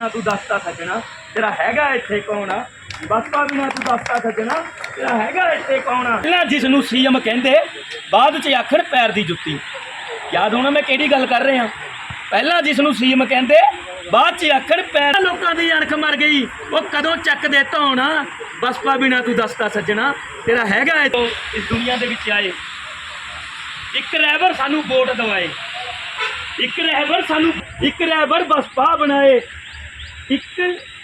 ਨਾ ਤੂੰ ਦੱਸਤਾ ਸੱਜਣਾ ਤੇਰਾ ਹੈਗਾ ਇੱਥੇ ਕੌਣ ਆ? ਬਸਪਾ ਬਿਨਾ ਤੂੰ ਦੱਸਤਾ ਸੱਜਣਾ ਤੇਰਾ ਹੈਗਾ ਇੱਥੇ ਕੌਣ ਆ? ਪਹਿਲਾਂ ਜਿਸ ਨੂੰ ਸੀਐਮ ਕਹਿੰਦੇ ਬਾਅਦ ਚ ਆਖਣ ਪੈਰ ਦੀ ਜੁੱਤੀ। ਯਾਦ ਹੋਣਾ ਮੈਂ ਕਿਹੜੀ ਗੱਲ ਕਰ ਰਿਹਾ? ਪਹਿਲਾਂ ਜਿਸ ਨੂੰ ਸੀਐਮ ਕਹਿੰਦੇ ਬਾਅਦ ਚ ਆਖਣ ਪੈਰ ਲੋਕਾਂ ਦੀ ਅਣਖ ਮਰ ਗਈ। ਉਹ ਕਦੋਂ ਚੱਕ ਦੇ ਧੌਣਾ ਬਸਪਾ ਬਿਨਾ ਤੂੰ ਦੱਸਤਾ ਸੱਜਣਾ ਤੇਰਾ ਹੈਗਾ ਇਸ ਦੁਨੀਆ ਦੇ ਵਿੱਚ ਆਏ। ਇੱਕ ਰਹਿਬਰ ਸਾਨੂੰ ਵੋਟ ਦਵਾਏ। ਇੱਕ ਰਹਿਬਰ ਸਾਨੂੰ ਇੱਕ ਰਹਿਬਰ ਬਸਪਾ ਬਣਾਏ। ਇੱਕ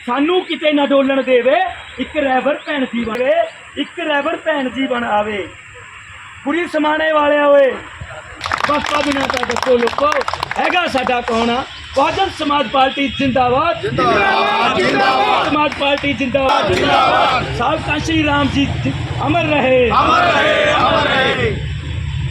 ਸਾਨੂੰ ਕਿਤੇ ਨਾ ਡੋਲਣ ਦੇਵੇ ਇੱਕ ਰਹਿਬਰ ਭੈਣ ਜੀ ਬਣੇ ਇੱਕ ਰਹਿਬਰ ਭੈਣ ਜੀ ਬਣ ਆਵੇ। ਪੂਰੀ ਸਮਾਣੇ ਵਾਲਿਆ ਓਏ। ਬਸਪਾ ਬਿਨਾ ਤਾਂ ਦੱਸੋ ਲੋਕੋ ਹੈਗਾ ਸਾਡਾ ਕੌਣ ਆ? ਬਹੁਜਨ ਸਮਾਜ ਪਾਰਟੀ ਜਿੰਦਾਬਾਦ। ਜਿੰਦਾਬਾਦ ਜਿੰਦਾਬਾਦ। ਸਮਾਜ ਪਾਰਟੀ ਜਿੰਦਾਬਾਦ। ਜਿੰਦਾਬਾਦ। ਸਾਹਿਬ ਸ਼੍ਰੀ ਰਾਮ ਜੀ ਅਮਰ ਰਹੇ। ਅਮਰ ਰਹੇ ਅਮਰ ਰਹੇ।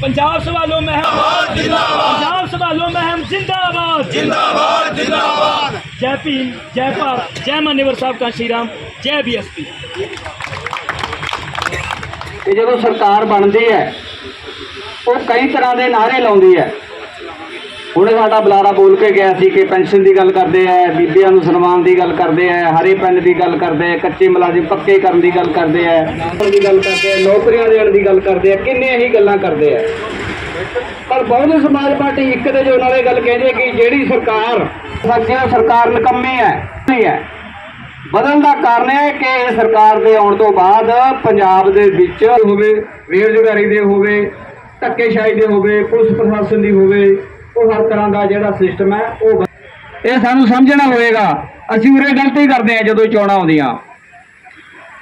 ਪੰਜਾਬ ਸਵਾਲੋ ਮਹਿਮ। ਜਿੰਦਾਬਾਦ ਪੰਜਾਬ ਸਵਾਲੋ ਮਹਿਮ ਜਿੰਦਾਬਾਦ। ਜਿੰਦਾਬਾਦ ਜਿੰਦਾਬਾਦ। ਜੈ ਭੀਮ ਜੈ ਭਾਰਤ ਜੈ ਮਾਨਵਰ ਸਾਹਿਬ ਕਾ ਸ਼੍ਰੀ ਰਾਮ ਜੈ ਬੀਐਸਪੀ। ਕਿ ਜਦੋਂ ਸਰਕਾਰ ਬਣਦੀ ਹੈ ਉਹ ਕਈ ਤਰ੍ਹਾਂ ਦੇ ਨਾਅਰੇ ਲਾਉਂਦੀ ਹੈ। ਹੁਣੇ ਸਾਡਾ ਬੁਲਾਰਾ ਬੋਲ ਕੇ ਗਿਆ ਸੀ ਕਿ ਪੈਨਸ਼ਨ ਦੀ ਗੱਲ ਕਰਦੇ ਆ, ਬੀਬੀਆਂ ਨੂੰ ਸਨਮਾਨ ਦੀ ਗੱਲ ਕਰਦੇ ਆ, ਹਰੇ ਪੈਨ ਦੀ ਗੱਲ ਕਰਦੇ ਆ, ਕੱਚੇ ਮੁਲਾਜ਼ਮ ਪੱਕੇ ਕਰਨ ਦੀ ਗੱਲ ਕਰਦੇ ਆ ਦੀ ਗੱਲ ਕਰਦੇ ਆ, ਨੌਕਰੀਆਂ ਦੇਣ ਦੀ ਗੱਲ ਕਰਦੇ ਆ ਕਿੰਨੇ ਹੀ ਗੱਲਾਂ ਕਰਦੇ ਆ। ਪਰ ਬਹੁਜਨ ਸਮਾਜ ਪਾਰਟੀ ਇੱਕ ਤੇ ਜੋ ਨਾਲੇ ਗੱਲ ਕਹਿੰਦੇ ਕਿ ਜਿਹੜੀ ਸਰਕਾਰ ਸਾਡੀ ਸਰਕਾਰ ਨਕੰਮੀ ਹੈ ਨਹੀਂ ਹੈ। ਬਦਲਣ ਦਾ ਕਾਰਨ ਹੈ ਕਿ ਇਹ ਸਰਕਾਰ ਦੇ ਆਉਣ ਤੋਂ ਬਾਅਦ ਪੰਜਾਬ ਦੇ ਵਿੱਚ ਹੋਵੇ, ਰੇਲ ਜੁਗਾਰੀ ਦੇ ਹੋਵੇ, ਧੱਕੇਸ਼ਾਹੀ ਦੇ ਹੋਵੇ, ਪੁਲਿਸ ਪ੍ਰਸ਼ਾਸਨ ਦੀ ਹੋਵੇ ਉਹ ਹਰ ਤਰ੍ਹਾਂ ਦਾ ਜਿਹੜਾ ਸਿਸਟਮ ਹੈ, ਉਹ ਇਹ ਸਾਨੂੰ ਸਮਝਣਾ ਹੋਏਗਾ। ਅਸੀਂ ਉਰੇ ਗਲਤੀ ਕਰਦੇ ਹਾਂ ਜਦੋਂ ਚੋਣਾਂ ਆਉਂਦੀਆਂ।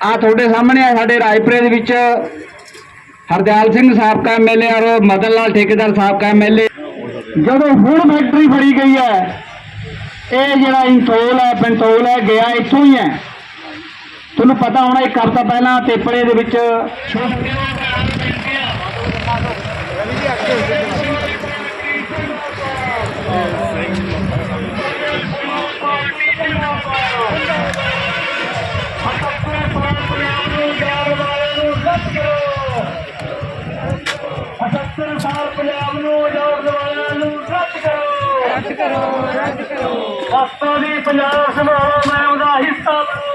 ਆ ਤੁਹਾਡੇ ਸਾਹਮਣੇ ਆ, ਸਾਡੇ ਰਾਜਪੁਰੇ ਦੇ ਵਿੱਚ ਹਰਦਿਆਲ ਸਿੰਘ ਸਾਬਕਾ ਐਮਐਲਏ ਔਰ ਮਦਨ ਲਾਲ ਠੇਕੇਦਾਰ ਸਾਬਕਾ ਐਮਐਲਏ ਜਦੋਂ ਹੁਣ ਫੈਕਟਰੀ ਫੜੀ ਗਈ ਹੈ, ਇਹ ਜਿਹੜਾ ਇੰਟੋਲ ਹੈ ਪੈਂਟੋਲ ਹੈ, ਗਿਆ ਇੱਥੋਂ ਹੀ ਹੈ। ਤੁਹਾਨੂੰ ਪਤਾ ਹੋਣਾ ਇੱਕ ਹਫ਼ਤਾ ਪਹਿਲਾਂ ਤੇਪੜੇ ਦੇ ਵਿੱਚ। ਸਾਲ ਪੰਜਾਬ ਨੂੰ ਆਜ਼ਾਦ ਦਿਵਾਇਆ ਨੂੰ ਰੱਦ ਕਰੋ। ਰੱਦ ਕਰੋ ਰੱਦ ਕਰੋ। ਹੱਥੋਂ ਦੀ ਪੰਜਾਬ ਸੰਭਾਲੋ ਮੈਂ ਉਹਦਾ ਹਿੱਸਾ ਬਣੋ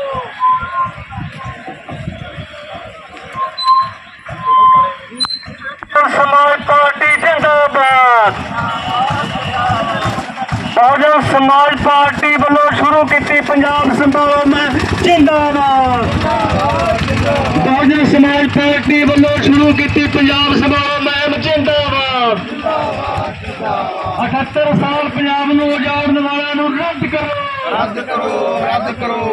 ਸਮਾਜ ਪਾਰਟੀ ਜਿੰਦਾਬਾਦ। ਬਹੁਜਨ ਸਮਾਜ ਪਾਰਟੀ ਵੱਲੋਂ ਸ਼ੁਰੂ ਕੀਤੀ ਪੰਜਾਬ ਸੰਭਾਲੋ ਮੈਂ ਜਿੰਦਾਬਾਦ। ਬਹੁਜਨ ਸਮਾਜ ਪਾਰਟੀ ਵੱਲੋਂ ਸ਼ੁਰੂ ਕੀਤੀ ਪੰਜਾਬ ਸੰਭਾਲੋ ਮੈਂ ਜਿੰਦਾਬਾਦ। 78 ਸਾਲ ਪੰਜਾਬ ਨੂੰ ਉਜਾੜਨ ਵਾਲਿਆਂ ਨੂੰ ਰੱਦ ਕਰੋ। ਰੱਦ ਕਰੋ ਰੱਦ ਕਰੋ।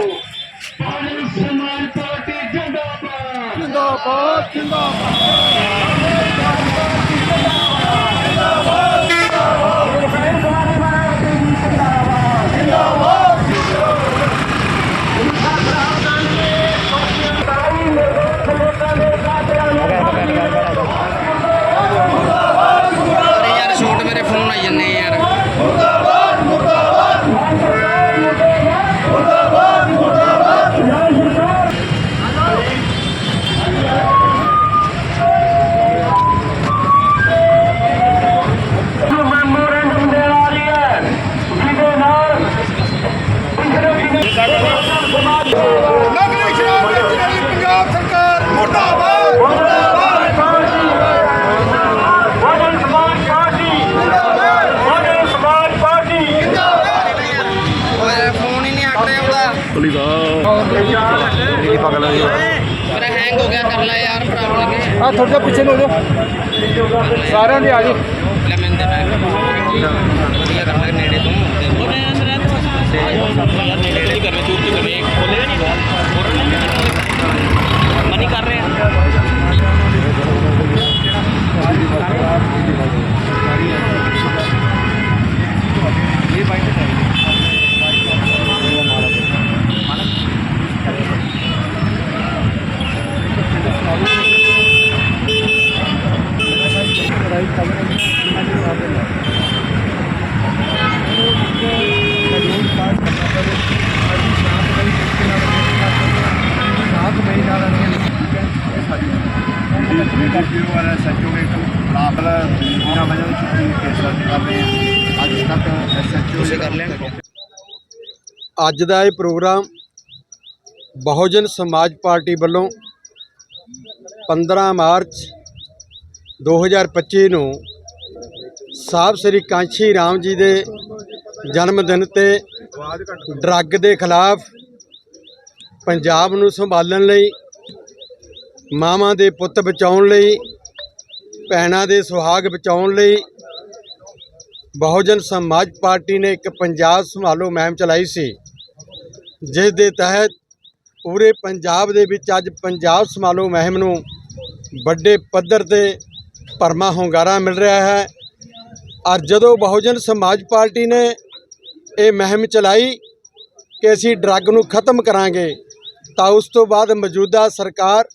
ਬਹੁਜਨ ਸਮਾਜ ਪਾਰਟੀ ਜਿੰਦਾਬਾਦ। ਜਿੰਦਾਬਾਦ ਜਿੰਦਾਬਾਦ। ਉਹਦਾ ਮੇਰਾ ਹੈਂਗ ਹੋ ਗਿਆ ਕਰ ਲੈ ਯਾਰ ਪ੍ਰੋਬਲਮ ਹੈ ਆ ਥੋੜਾ ਪਿੱਛੇ ਨੂੰ ਹੋ ਜਾਓ ਸਾਰਿਆਂ ਦੇ ਆ ਜਾਓ ਲੈ ਮੈਂ ਦੇ ਵਧੀਆ ਕਰ ਲੈ ਨੇੜੇ ਤੋਂ। ਉਹਨੇ ਅੰਦਰ ਰਹਿ ਨੇੜੇ ਨਹੀਂ ਕਰਨੇ ਦੂਰ ਤੋਂ ਕਰਨੇ ਖੋਲੇ ਨਹੀਂ ਮਨੀ ਵੀਡੀਓ ਵਾਲਾ ਸੱਚੋ ਕੇ ਖਿਲਾਫ ਬਿਨਾਂ ਵਜ੍ਹਾ ਤੋਂ ਛੁੱਟੀ ਕੇਸ ਦਰਜ ਕਰ ਰਹੇ ਹਾਂ ਅੱਜ ਤੱਕ ਐਸਐਚਓ ਤੁਸੀਂ ਕਰ ਲੈਣ ਅੱਜ ਦਾ ਇਹ ਪ੍ਰੋਗਰਾਮ ਬਹੁਜਨ ਸਮਾਜ ਪਾਰਟੀ ਵੱਲੋਂ 15 ਮਾਰਚ 2025 ਨੂੰ ਸਾਹਿਬ ਸ੍ਰੀ ਕਾਂਸ਼ੀ ਰਾਮ ਜੀ ਦੇ ਜਨਮ ਦਿਨ ਤੇ ਡਰੱਗ ਦੇ ਖਿਲਾਫ ਪੰਜਾਬ ਨੂੰ ਸੰਭਾਲਣ ਲਈ ਮਾਵਾਂ ਦੇ ਪੁੱਤ ਬਚਾਉਣ ਲਈ, ਭੈਣਾਂ ਦੇ ਸੁਹਾਗ ਬਚਾਉਣ ਲਈ ਬਹੁਜਨ ਸਮਾਜ ਪਾਰਟੀ ਨੇ ਇੱਕ ਪੰਜਾਬ ਸੰਭਾਲੋ ਮਹਿਮ ਚਲਾਈ ਸੀ, ਜਿਸ ਦੇ ਤਹਿਤ ਪੂਰੇ ਪੰਜਾਬ ਦੇ ਵਿੱਚ ਅੱਜ ਪੰਜਾਬ ਸੰਭਾਲੋ ਮੁਹਿੰਮ ਨੂੰ ਵੱਡੇ ਪੱਧਰ ਤੇ ਭਰਮਾ ਹੁੰਗਾਰਾ ਮਿਲ ਰਿਹਾ ਹੈ। ਔਰ ਜਦੋਂ ਬਹੁਜਨ ਸਮਾਜ ਪਾਰਟੀ ਨੇ ਇਹ ਮੁਹਿੰਮ ਚਲਾਈ ਕਿ ਅਸੀਂ ਡਰੱਗ ਨੂੰ ਖਤਮ ਕਰਾਂਗੇ, ਤਾਂ ਉਸ ਤੋਂ ਬਾਅਦ ਮੌਜੂਦਾ ਸਰਕਾਰ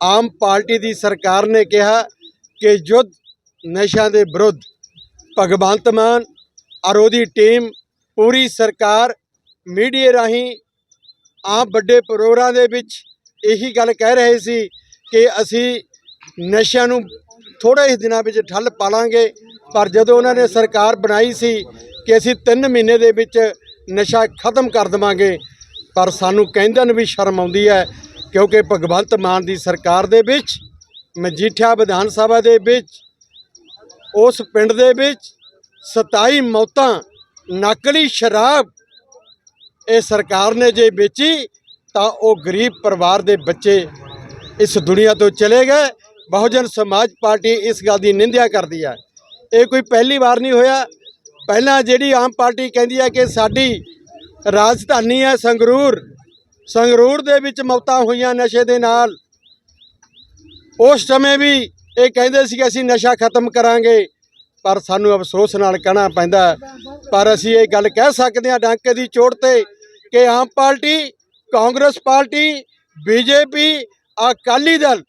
ਆਮ ਪਾਰਟੀ ਦੀ ਸਰਕਾਰ ਨੇ ਕਿਹਾ ਕਿ ਯੁੱਧ ਨਸ਼ਿਆਂ ਦੇ ਵਿਰੁੱਧ ਭਗਵੰਤ ਮਾਨ ਔਰ ਉਹਦੀ ਟੀਮ, ਪੂਰੀ ਸਰਕਾਰ ਮੀਡੀਆ ਰਾਹੀਂ ਆਮ ਵੱਡੇ ਪ੍ਰੋਗਰਾਮ ਦੇ ਵਿੱਚ ਇਹੀ ਗੱਲ ਕਹਿ ਰਹੇ ਸੀ ਕਿ ਅਸੀਂ ਨਸ਼ਿਆਂ ਨੂੰ ਥੋੜ੍ਹੇ ਹੀ ਦਿਨਾਂ ਵਿੱਚ ਠੱਲ ਪਾ ਲਾਂਗੇ ਪਰ ਜਦੋਂ ਉਹਨਾਂ ਨੇ ਸਰਕਾਰ ਬਣਾਈ ਸੀ ਕਿ ਅਸੀਂ 3 ਮਹੀਨੇ ਦੇ ਵਿੱਚ ਨਸ਼ਾ ਖਤਮ ਕਰ ਦੇਵਾਂਗੇ, ਪਰ ਸਾਨੂੰ ਕਹਿੰਦਿਆਂ ਵੀ ਸ਼ਰਮ ਆਉਂਦੀ ਹੈ ਕਿਉਂਕਿ ਭਗਵੰਤ ਮਾਨ ਦੀ ਸਰਕਾਰ ਦੇ ਵਿੱਚ ਮਜੀਠਾ ਵਿਧਾਨ ਸਭਾ ਦੇ ਵਿੱਚ, ਉਸ ਪਿੰਡ ਦੇ ਵਿੱਚ 27 ਮੌਤਾਂ, ਨਕਲੀ ਸ਼ਰਾਬ ਇਹ ਸਰਕਾਰ ਨੇ ਜੇ ਵੇਚੀ, ਤਾਂ ਉਹ ਗਰੀਬ ਪਰਿਵਾਰ ਦੇ ਬੱਚੇ ਇਸ ਦੁਨੀਆ ਤੋਂ ਚਲੇ ਗਏ। ਬਹੁਜਨ ਸਮਾਜ ਪਾਰਟੀ ਇਸ ਗੱਲ ਦੀ ਨਿੰਦਿਆ ਕਰਦੀ ਹੈ। ਇਹ ਕੋਈ ਪਹਿਲੀ ਵਾਰ ਨਹੀਂ ਹੋਇਆ। ਪਹਿਲਾਂ ਜਿਹੜੀ ਆਮ ਪਾਰਟੀ ਕਹਿੰਦੀ ਹੈ ਕਿ ਸਾਡੀ ਰਾਜਧਾਨੀ ਹੈ ਸੰਗਰੂਰ ਸੰਗਰੂਰ ਦੇ ਵਿੱਚ ਮੌਤਾਂ ਹੋਈਆਂ ਨਸ਼ੇ ਦੇ ਨਾਲ। ਉਸ ਸਮੇਂ ਵੀ ਇਹ ਕਹਿੰਦੇ ਸੀ ਕਿ ਅਸੀਂ ਨਸ਼ਾ ਖਤਮ ਕਰਾਂਗੇ, ਪਰ ਸਾਨੂੰ ਅਫਸੋਸ ਨਾਲ ਕਹਿਣਾ ਪੈਂਦਾ ਪਰ ਅਸੀਂ ਇਹ ਗੱਲ ਕਹਿ ਸਕਦੇ ਹਾਂ ਡਾਂਕੇ ਦੀ ਚੋਟ ਤੇ ਕਿ Aam party, Congress party, BJP, Akali Dal,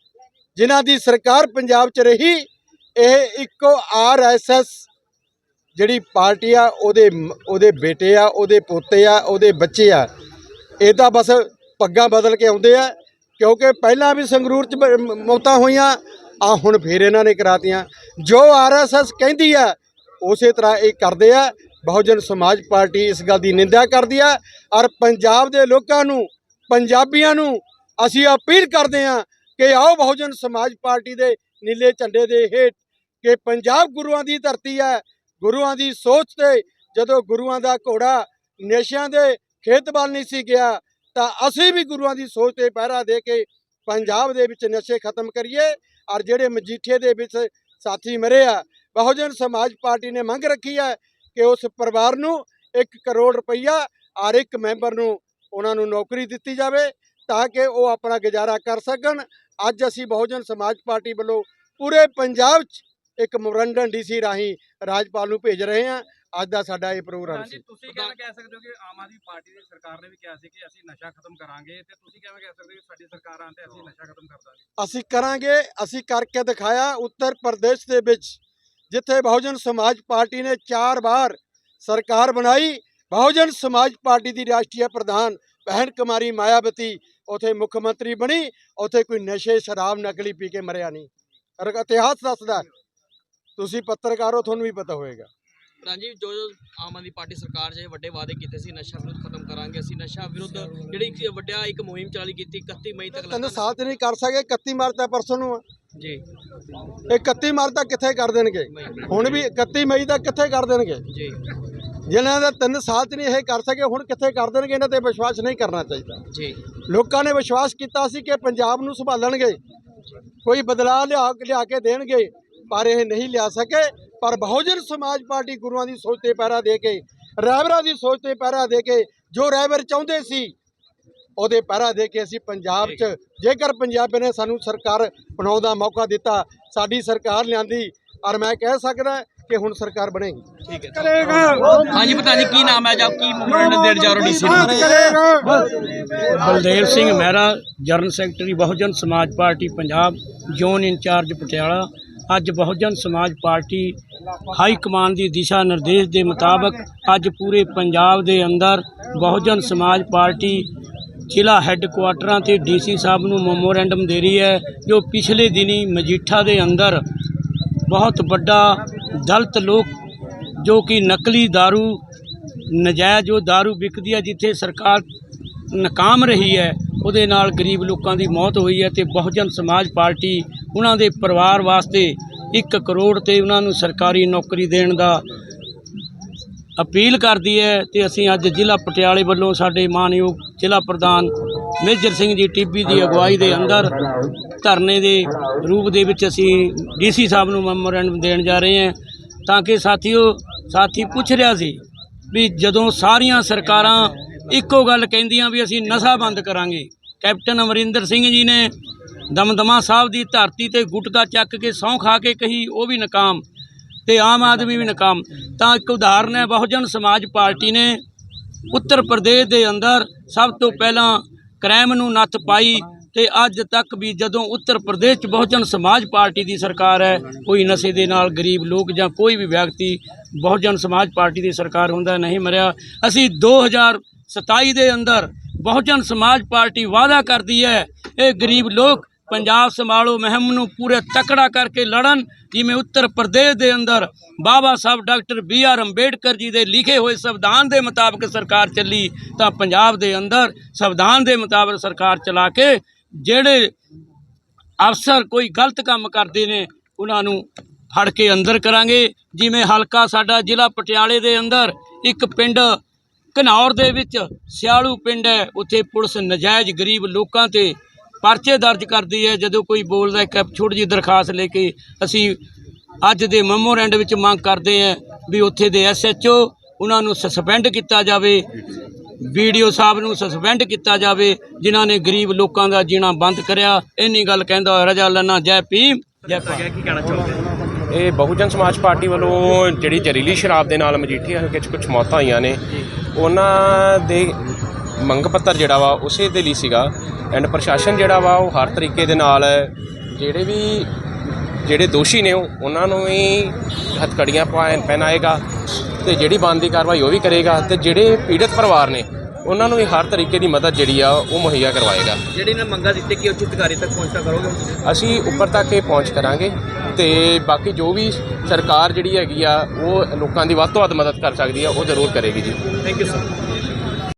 ਜਿਨ੍ਹਾਂ ਦੀ ਸਰਕਾਰ ਪੰਜਾਬ 'ਚ ਰਹੀ, ਇਹ ਇੱਕੋ ਆਰਐਸਐਸ ਜਿਹੜੀ ਪਾਰਟੀ ਆ, ਉਹਦੇ ਉਹਦੇ ਬੇਟੇ ਆ, ਉਹਦੇ ਪੋਤੇ ਆ, ਉਹਦੇ ਬੱਚੇ ਆ ਇਹ ਤਾਂ ਬਸ ਪੱਗਾਂ ਬਦਲ ਕੇ ਆਉਂਦੇ ਆ, ਕਿਉਂਕਿ ਪਹਿਲਾਂ ਵੀ ਸੰਗਰੂਰ 'ਚ ਮੌਤਾਂ ਹੋਈਆਂ ਆ ਹੁਣ ਫੇਰ ਇਹਨਾਂ ਨੇ ਕਰਾਤੀਆਂ। ਜੋ ਆਰਐਸਐਸ ਕਹਿੰਦੀ ਆ, ਉਸੇ ਤਰ੍ਹਾਂ ਇਹ ਕਰਦੇ ਆ, ਬਹੁਜਨ ਸਮਾਜ ਪਾਰਟੀ ਇਸ ਗੱਲ ਦੀ ਨਿੰਦਿਆ ਕਰਦੀ ਆ, ਔਰ ਪੰਜਾਬ ਦੇ ਲੋਕਾਂ ਨੂੰ, ਪੰਜਾਬੀਆਂ ਨੂੰ ਅਸੀਂ ਅਪੀਲ ਕਰਦੇ ਆ ਕਿ ਆਓ ਬਹੁਜਨ ਸਮਾਜ ਪਾਰਟੀ ਦੇ ਨੀਲੇ ਝੰਡੇ ਦੇ ਹੇਠ, ਕਿ ਪੰਜਾਬ ਗੁਰੂਆਂ ਦੀ ਧਰਤੀ ਹੈ, ਗੁਰੂਆਂ ਦੀ ਸੋਚ ਤੇ ਜਦੋਂ ਗੁਰੂਆਂ ਦਾ ਘੋੜਾ ਨਸ਼ਿਆਂ ਦੇ ਖੇਤ ਵੱਲ ਨਹੀਂ ਸੀ ਗਿਆ, ਤਾਂ ਅਸੀਂ ਵੀ ਗੁਰੂਆਂ ਦੀ ਸੋਚ ਤੇ ਪਹਿਰਾ ਦੇ ਕੇ ਪੰਜਾਬ ਦੇ ਵਿੱਚ ਨਸ਼ੇ ਖਤਮ ਕਰੀਏ ਔਰ ਜਿਹੜੇ ਮਜੀਠੇ ਦੇ ਵਿੱਚ ਸਾਥੀ ਮਰੇ ਆ, ਬਹੁਜਨ ਸਮਾਜ ਪਾਰਟੀ ਨੇ ਮੰਗ ਰੱਖੀ ਹੈ ਕਿ ਉਸ ਪਰਿਵਾਰ ਨੂੰ 1 ਕਰੋੜ ਰੁਪਈਆ ਔਰ ਇੱਕ ਮੈਂਬਰ ਨੂੰ ਉਹਨਾਂ ਨੂੰ ਨੌਕਰੀ ਦਿੱਤੀ ਜਾਵੇ ਤਾਂ ਕਿ ਉਹ ਆਪਣਾ ਗੁਜ਼ਾਰਾ ਕਰ ਸਕਣ। ਅੱਜ ਅਸੀਂ ਬਹੁਜਨ ਸਮਾਜ ਪਾਰਟੀ ਵੱਲੋਂ ਪੂਰੇ ਪੰਜਾਬ 'ਚ ਇੱਕ ਮੈਮੋਰੰਡਮ ਡੀਸੀ ਰਾਹੀਂ ਰਾਜਪਾਲ ਨੂੰ ਭੇਜ ਰਹੇ ਹਾਂ। ਅੱਜ ਦਾ ਸਾਡਾ ਇਹ ਪ੍ਰੋਗਰਾਮ ਸੀ। ਤੁਸੀਂ ਕਿਵੇਂ ਕਹਿ ਸਕਦੇ ਹੋ ਕਿ ਆਮ ਆਦਮੀ ਪਾਰਟੀ ਦੀ ਸਰਕਾਰ ਨੇ ਵੀ ਕਿਹਾ ਸੀ ਕਿ ਅਸੀਂ ਨਸ਼ਾ ਖਤਮ ਕਰਾਂਗੇ ਤੇ ਤੁਸੀਂ ਕਿਵੇਂ ਕਹਿ ਸਕਦੇ ਹੋ ਕਿ ਸਾਡੀ ਸਰਕਾਰ ਤੇ ਅਸੀਂ ਨਸ਼ਾ ਖਤਮ ਕਰ ਦਾਂਗੇ? ਅਸੀਂ ਕਰਾਂਗੇ ਅਸੀਂ ਕਰਕੇ ਦਿਖਾਇਆ ਉੱਤਰ ਪ੍ਰਦੇਸ਼ ਦੇ ਵਿੱਚ ਜਿੱਥੇ ਬਹੁਜਨ ਸਮਾਜ ਪਾਰਟੀ ਨੇ ਚਾਰ ਵਾਰ ਸਰਕਾਰ ਬਣਾਈ। ਬਹੁਜਨ ਸਮਾਜ ਪਾਰਟੀ ਦੀ ਰਾਸ਼ਟਰੀ ਪ੍ਰਧਾਨ ਬਹਿਨ ਕੁਮਾਰੀ ਮਾਇਆਵਤੀ ਉਥੇ ਮੁੱਖ ਮੰਤਰੀ ਬਣੀ। ਉਥੇ ਕੋਈ ਨਸ਼ੇ ਸ਼ਰਾਬ ਨਕਲੀ ਪੀ ਕੇ ਮਰਿਆ ਨਹੀਂ। ਇਤਿਹਾਸ ਦੱਸਦਾ। ਤੁਸੀਂ ਪੱਤਰਕਾਰ ਹੋ ਤੁਹਾਨੂੰ ਵੀ ਪਤਾ ਹੋਏਗਾ। ਰਾਂਜੀ ਜੋ ਜੋ ਆਮ ਆਦਮੀ ਪਾਰਟੀ ਸਰਕਾਰ ਜੇ ਵੱਡੇ ਵਾਅਦੇ ਕੀਤੇ ਸੀ ਨਸ਼ਾ ਵਿਰੁੱਧ ਖਤਮ ਕਰਾਂਗੇ ਅਸੀਂ ਨਸ਼ਾ ਵਿਰੁੱਧ ਜਿਹੜੀ ਇੱਕ ਵੱਡਾ ਇੱਕ ਮੁਹਿੰਮ ਚਾਲੀ ਕੀਤੀ 31 ਮਈ ਤੱਕ ਤਿੰਨ ਤੇ ਨਹੀਂ ਕਰ ਸਕੇ 31 ਮਾਰਚ ਦਾ ਪਰਸੋਂ ਨੂੰ ਜੀ। ਇਹ 31 ਮਾਰਚ ਤੱਕ ਕਿੱਥੇ ਕਰ ਦੇਣਗੇ? ਹੁਣ ਵੀ 31 ਮਈ ਤੱਕ ਕਿੱਥੇ ਕਰ ਦੇਣਗੇ? ਜੀ। ਜਿਨ੍ਹਾਂ ਦਾ ਤਿੰਨ ਸਾਲ ਚ ਨਹੀਂ ਇਹ ਕਰ ਸਕੇ ਹੁਣ ਕਿੱਥੇ ਕਰ ਦੇਣਗੇ? ਇਹਨਾਂ ਤੇ ਵਿਸ਼ਵਾਸ ਨਹੀਂ ਕਰਨਾ ਚਾਹੀਦਾ। ਜੀ। ਲੋਕਾਂ ਨੇ ਵਿਸ਼ਵਾਸ ਕੀਤਾ ਸੀ ਕਿ ਪੰਜਾਬ ਨੂੰ ਸੰਭਾਲਣਗੇ। ਕੋਈ ਬਦਲਾਅ ਲਿਆ ਲਿਆ ਕੇ ਦੇਣਗੇ ਪਰ ਇਹ ਨਹੀਂ ਲਿਆ ਸਕੇ। ਪਰ ਬਹੁਜਨ ਸਮਾਜ ਪਾਰਟੀ ਗੁਰੂਆਂ ਦੀ ਸੋਚ ਤੇ ਪਹਿਰਾ ਦੇ ਕੇ ਰਹਿਬਰਾਂ ਦੀ ਸੋਚ ਤੇ ਪਹਿਰਾ ਦੇ ਕੇ ਜੋ ਰਹਿਬਰ ਚਾਹੁੰਦੇ ਸੀ ਉਹਦੇ ਪਹਿਰਾ ਦੇ ਕੇ ਅਸੀਂ ਪੰਜਾਬ 'ਚ ਜੇਕਰ ਪੰਜਾਬ ਨੇ ਸਾਨੂੰ ਸਰਕਾਰ ਬਣਾਉਣ ਦਾ ਮੌਕਾ ਦਿੱਤਾ ਸਾਡੀ ਸਰਕਾਰ ਲਿਆਂਦੀ ਔਰ ਮੈਂ ਕਹਿ ਸਕਦਾ ਕਿ ਹੁਣ ਸਰਕਾਰ ਬਣੇਗੀ। ਠੀਕ ਹੈ। ਹਾਂਜੀ ਪਤਾ ਨਹੀਂ ਕੀ ਨਾਮ ਹੈ ਜਾਂ ਕੀ ਮੈਮੋਰੰਡਮ ਦੇਣ ਜਾ ਰਹੇ DC Baldev Singh Mehra general secretary Bahujan Samaj party Punjab zone in charge Patiala ਅੱਜ Bahujan Samaj party high command ਦੀ ਦਿਸ਼ਾ ਨਿਰਦੇਸ਼ ਦੇ ਮੁਤਾਬਕ ਅੱਜ ਪੂਰੇ ਪੰਜਾਬ ਦੇ ਅੰਦਰ ਬਹੁਜਨ ਸਮਾਜ ਪਾਰਟੀ ਜ਼ਿਲ੍ਹਾ ਹੈੱਡਕੁਆਟਰਾਂ ਤੇ ਡੀਸੀ ਸਾਹਿਬ ਨੂੰ ਮੈਮੋਰੈਂਡਮ ਦੇ ਰਹੀ ਹੈ ਜੋ ਪਿਛਲੇ ਦਿਨੀ ਮਜੀਠਾ ਦੇ ਅੰਦਰ ਬਹੁਤ ਵੱਡਾ ਦਲਿਤ ਲੋਕ ਜੋ ਕਿ ਨਕਲੀ दारू ਨਜਾਇਜ਼ ਉਹ दारू ਵਿਕਦੀ ਹੈ ਜਿੱਥੇ ਸਰਕਾਰ ਨਾਕਾਮ ਰਹੀ ਹੈ ਉਹਦੇ ਨਾਲ ਗਰੀਬ ਲੋਕਾਂ ਦੀ ਮੌਤ ਹੋਈ ਹੈ ਤੇ ਬਹੁਜਨ ਸਮਾਜ ਪਾਰਟੀ ਉਹਨਾਂ ਦੇ ਪਰਿਵਾਰ ਵਾਸਤੇ 1 ਕਰੋੜ ਤੇ ਉਹਨਾਂ ਨੂੰ ਸਰਕਾਰੀ ਨੌਕਰੀ ਦੇਣ ਦਾ ਅਪੀਲ ਕਰਦੀ ਹੈ ਤੇ ਅਸੀਂ ਅੱਜ ਜ਼ਿਲ੍ਹਾ ਪਟਿਆਲੇ ਵੱਲੋਂ ਸਾਡੇ ਮਾਨਯੋਗ ਜ਼ਿਲ੍ਹਾ ਪ੍ਰਧਾਨ ਮੇਜਰ ਸਿੰਘ ਜੀ ਟੀਬੀ ਦੀ ਅਗਵਾਈ ਦੇ ਅੰਦਰ ਧਰਨੇ ਦੇ ਰੂਪ ਦੇ ਵਿੱਚ ਅਸੀਂ ਡੀਸੀ ਸਾਹਿਬ ਨੂੰ ਮੈਮੋਰੈਂਡਮ ਦੇਣ ਜਾ ਰਹੇ ਹਾਂ ਤਾਂ ਕਿ ਸਾਥੀਓ, ਸਾਥੀ ਪੁੱਛ ਰਿਹਾ ਸੀ ਵੀ ਜਦੋਂ ਸਾਰੀਆਂ ਸਰਕਾਰਾਂ ਇੱਕੋ ਗੱਲ ਕਹਿੰਦੀਆਂ ਵੀ ਅਸੀਂ ਨਸ਼ਾ ਬੰਦ ਕਰਾਂਗੇ, ਕੈਪਟਨ ਅਮਰਿੰਦਰ ਸਿੰਘ ਜੀ ਨੇ ਦਮਦਮਾ ਸਾਹਿਬ ਦੀ ਧਰਤੀ ਤੇ ਗੁਟਕਾ ਚੱਕ ਕੇ ਸਹੁੰ ਖਾ ਕੇ ਕਹੀ, ਉਹ ਵੀ ਨਕਾਮ ਤੇ ਆਮ ਆਦਮੀ ਵੀ ਨਕਾਮ। ਤਾਂ ਇੱਕ ਉਦਾਹਰਨ ਹੈ, ਬਹੁਜਨ ਸਮਾਜ ਪਾਰਟੀ ਨੇ ਉੱਤਰ ਪ੍ਰਦੇਸ਼ ਦੇ ਅੰਦਰ ਸਭ ਤੋਂ ਪਹਿਲਾਂ ਕ੍ਰਾਈਮ ਨੂੰ ਨੱਥ ਪਾਈ ਤੇ ਅੱਜ ਤੱਕ ਵੀ ਜਦੋਂ ਉੱਤਰ ਪ੍ਰਦੇਸ਼ 'ਚ ਬਹੁਜਨ ਸਮਾਜ ਪਾਰਟੀ ਦੀ ਸਰਕਾਰ ਹੈ, ਕੋਈ ਨਸ਼ੇ ਦੇ ਨਾਲ ਗਰੀਬ ਲੋਕ ਜਾਂ ਕੋਈ ਵੀ ਵਿਅਕਤੀ ਬਹੁਜਨ ਸਮਾਜ ਪਾਰਟੀ ਦੀ ਸਰਕਾਰ ਹੁੰਦਾ ਨਹੀਂ ਮਰਿਆ। ਅਸੀਂ 2027 ਦੇ ਅੰਦਰ ਬਹੁਜਨ ਸਮਾਜ ਪਾਰਟੀ ਵਾਅਦਾ ਕਰਦੀ ਹੈ, ਇਹ ਗਰੀਬ ਲੋਕ ਪੰਜਾਬ ਸੰਭਾਲੋ ਮੁਹਿੰਮ ਨੂੰ ਪੂਰੇ ਤਕੜਾ ਕਰਕੇ ਲੜਨ, ਜਿਵੇਂ ਉੱਤਰ ਪ੍ਰਦੇਸ਼ ਦੇ ਅੰਦਰ Baba Sahib doctor B R Ambedkar ji ਦੇ ਲਿਖੇ ਹੋਏ ਸੰਵਿਧਾਨ ਦੇ ਮੁਤਾਬਕ ਸਰਕਾਰ ਚੱਲੀ, ਤਾਂ ਪੰਜਾਬ ਦੇ ਅੰਦਰ ਸੰਵਿਧਾਨ ਦੇ ਮੁਤਾਬਕ ਸਰਕਾਰ ਚਲਾ ਕੇ ਜਿਹੜੇ ਅਫਸਰ ਕੋਈ ਗਲਤ ਕੰਮ ਕਰਦੇ ਨੇ, ਉਹਨਾਂ ਨੂੰ ਫੜ ਕੇ ਅੰਦਰ ਕਰਾਂਗੇ। ਜਿਵੇਂ ਹਲਕਾ ਸਾਡਾ ਜ਼ਿਲ੍ਹਾ ਪਟਿਆਲੇ ਦੇ ਅੰਦਰ, ਇੱਕ ਪਿੰਡ ਘਨੌਰ ਦੇ ਵਿੱਚ, ਸਿਆਲੂ ਪਿੰਡ ਹੈ, ਉੱਥੇ ਪੁਲਿਸ ਨਜਾਇਜ਼ ਗਰੀਬ ਲੋਕਾਂ ਤੇ ਪਰਚੇ ਦਰਜ ਕਰਦੀ ਹੈ ਜਦੋਂ ਕੋਈ ਬੋਲਦਾ ਇੱਕ ਛੋਟੀ ਜਿਹੀ ਦਰਖਾਸਤ ਲੈ ਕੇ ਅਸੀਂ ਅੱਜ ਦੇ ਮੈਮੋਰੈਂਡ ਵਿੱਚ ਮੰਗ ਕਰਦੇ ਹਾਂ ਵੀ ਉੱਥੇ ਦੇ ਐਸਐਚਓ ਉਹਨਾਂ ਨੂੰ ਸਸਪੈਂਡ ਕੀਤਾ ਜਾਵੇ ਵੀਡੀਓ ਸਾਹਿਬ ਨੂੰ ਸਸਪੈਂਡ ਕੀਤਾ ਜਾਵੇ ਜਿਨ੍ਹਾਂ ਨੇ ਗਰੀਬ ਲੋਕਾਂ ਦਾ ਜੀਣਾ ਬੰਦ ਕਰਿਆ। ਇੰਨੀ ਗੱਲ ਕਹਿੰਦਾ ਹੋਇਆ ਰਜਾ ਲੰਨਾ ਜੈ ਭੀਮ। ਜੈ ਭਾਰਤ ਇਹ ਬਹੁਜਨ ਸਮਾਜ ਪਾਰਟੀ ਵੱਲੋਂ ਜਿਹੜੀ ਜ਼ਹਿਰੀਲੀ ਸ਼ਰਾਬ ਦੇ ਨਾਲ ਮਜੀਠੀ ਹਲਕੇ 'ਚ ਕੁਝ ਮੌਤਾਂ ਹੋਈਆਂ ਨੇ ਉਹਨਾਂ ਦੇ ਮੰਗ ਪੱਤਰ ਜਿਹੜਾ ਵਾ ਉਸੇ ਦੇ ਲਈ ਸੀਗਾ। ਐਂਡ ਪ੍ਰਸ਼ਾਸਨ ਜਿਹੜਾ ਵਾ ਉਹ ਹਰ ਤਰੀਕੇ ਦੇ ਨਾਲ ਜਿਹੜੇ ਵੀ ਜਿਹੜੇ ਦੋਸ਼ੀ ਨੇ ਉਹ- ਉਹਨਾਂ ਨੂੰ ਵੀ ਹੱਥਕੜੀਆਂ ਪਹਿਨਾਏਗਾ ਤੇ ਜਿਹੜੀ ਬਣਦੀ ਕਾਰਵਾਈ ਉਹ ਵੀ ਕਰੇਗਾ ਤੇ ਜਿਹੜੇ ਪੀੜਤ ਪਰਿਵਾਰ ਨੇ ਉਹਨਾਂ ਨੂੰ ਵੀ ਹਰ ਤਰੀਕੇ ਦੀ ਮਦਦ ਜਿਹੜੀ ਆ ਉਹ ਮੁਹੱਈਆ ਕਰਵਾਏਗਾ। ਜਿਹੜੀ ਨੇ ਮੰਗਾ ਦਿੱਤੀ ਕਿ ਉੱਚ ਅਧਿਕਾਰੀ ਤੱਕ ਪਹੁੰਚਦਾ ਕਰੋਗੇ? ਅਸੀਂ ਉੱਪਰ ਤੱਕ ਇਹ ਪਹੁੰਚ ਕਰਾਂਗੇ ਤੇ ਬਾਕੀ ਜੋ ਵੀ ਸਰਕਾਰ ਜਿਹੜੀ ਹੈਗੀ ਆ ਉਹ ਲੋਕਾਂ ਦੀ ਵੱਧ ਤੋਂ ਵੱਧ ਮਦਦ ਕਰ ਸਕਦੀ ਆ ਉਹ ਜ਼ਰੂਰ ਕਰੇਗੀ ਜੀ। Thank you sir